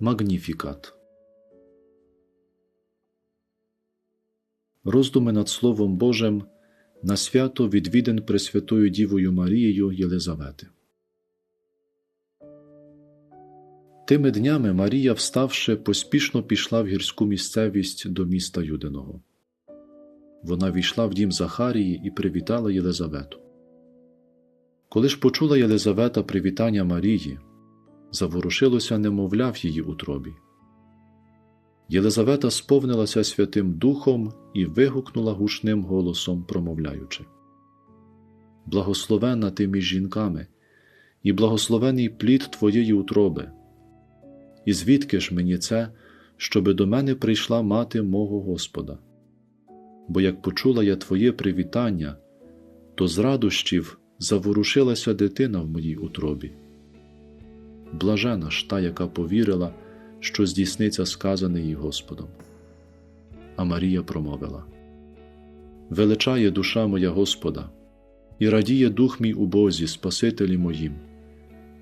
Магніфікат. Роздуми над Словом Божим на свято відвіден Пресвятою Дівою Марією Єлизавети. Тими днями Марія, вставши, поспішно пішла в гірську місцевість до міста Юдиного. Вона війшла в дім Захарії і привітала Єлизавету. Коли ж почула Єлизавета привітання Марії, заворушилося немовля в її утробі. Єлизавета сповнилася Святим Духом і вигукнула гучним голосом, промовляючи: Благословена ти між жінками, і благословений плід твоєї утроби. І звідки ж мені це, щоби до мене прийшла мати мого Господа? Бо як почула я Твоє привітання, то з радощів заворушилася дитина в моїй утробі. Блажена ж та, яка повірила, що здійсниться сказане їй Господом. А Марія промовила: Величає душа моя Господа, і радіє дух мій у Бозі, Спасителі моїм,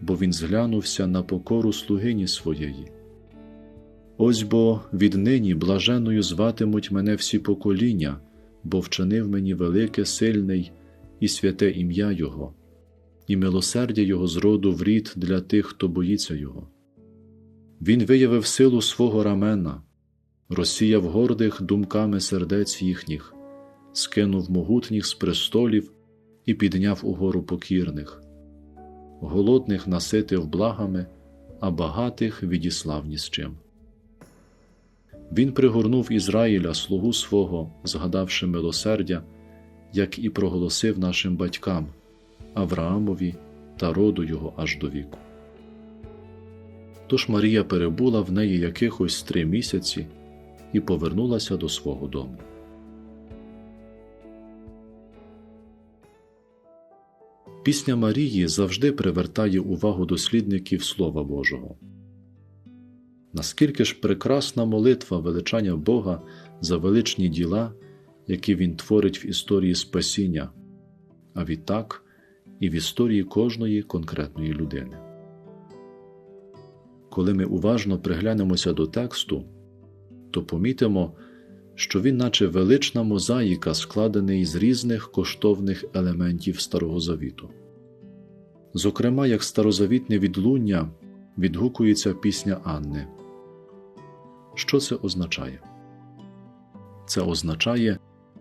бо Він зглянувся на покору слугині своєї. Ось бо віднині блаженою зватимуть мене всі покоління, бо вчинив мені велике, сильний і святе ім'я Його, і милосердя Його зроду в рід для тих, хто боїться Його. Він виявив силу свого рамена, розсіяв гордих думками сердець їхніх, скинув могутніх з престолів і підняв угору покірних, голодних наситив благами, а багатих відіслав ні з чим. Він пригорнув Ізраїля слугу свого, згадавши милосердя, як і проголосив нашим батькам Авраамові та роду його аж до віку. Тож Марія перебула в неї якихось три місяці і повернулася до свого дому. Пісня Марії завжди привертає увагу дослідників Слова Божого. Наскільки ж прекрасна молитва величання Бога за величні діла, які Він творить в історії спасіння, а відтак і в історії кожної конкретної людини. Коли ми уважно приглянемося до тексту, то помітимо, що він, наче велична мозаїка, складений з різних коштовних елементів Старого Завіту. Зокрема, як старозавітне відлуння відгукується пісня Анни. Що це означає? Це означає,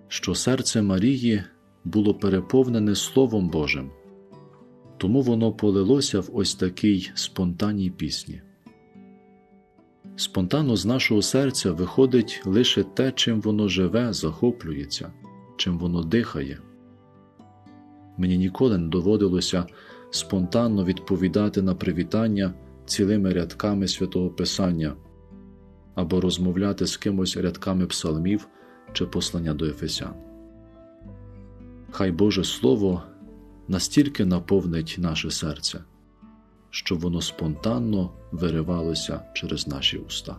що серце Марії було переповнене Словом Божим, тому воно полилося в ось такій спонтанній пісні. Спонтанно з нашого серця виходить лише те, чим воно живе, захоплюється, чим воно дихає. Мені ніколи не доводилося спонтанно відповідати на привітання цілими рядками святого Писання або розмовляти з кимось рядками псалмів чи послання до Ефесян. Хай Боже Слово настільки наповнить наше серце, щоб воно спонтанно виривалося через наші уста.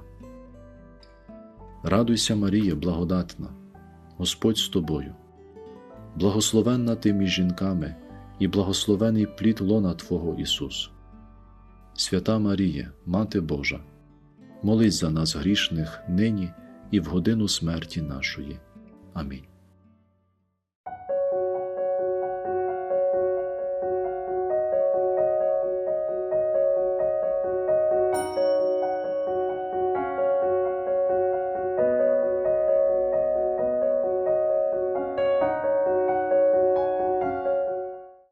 Радуйся, Марія, благодатна, Господь з тобою, благословенна ти між жінками і благословений плід лона Твого Ісус. Свята Марія, Мати Божа, молись за нас грішних нині і в годину смерті нашої. Амінь.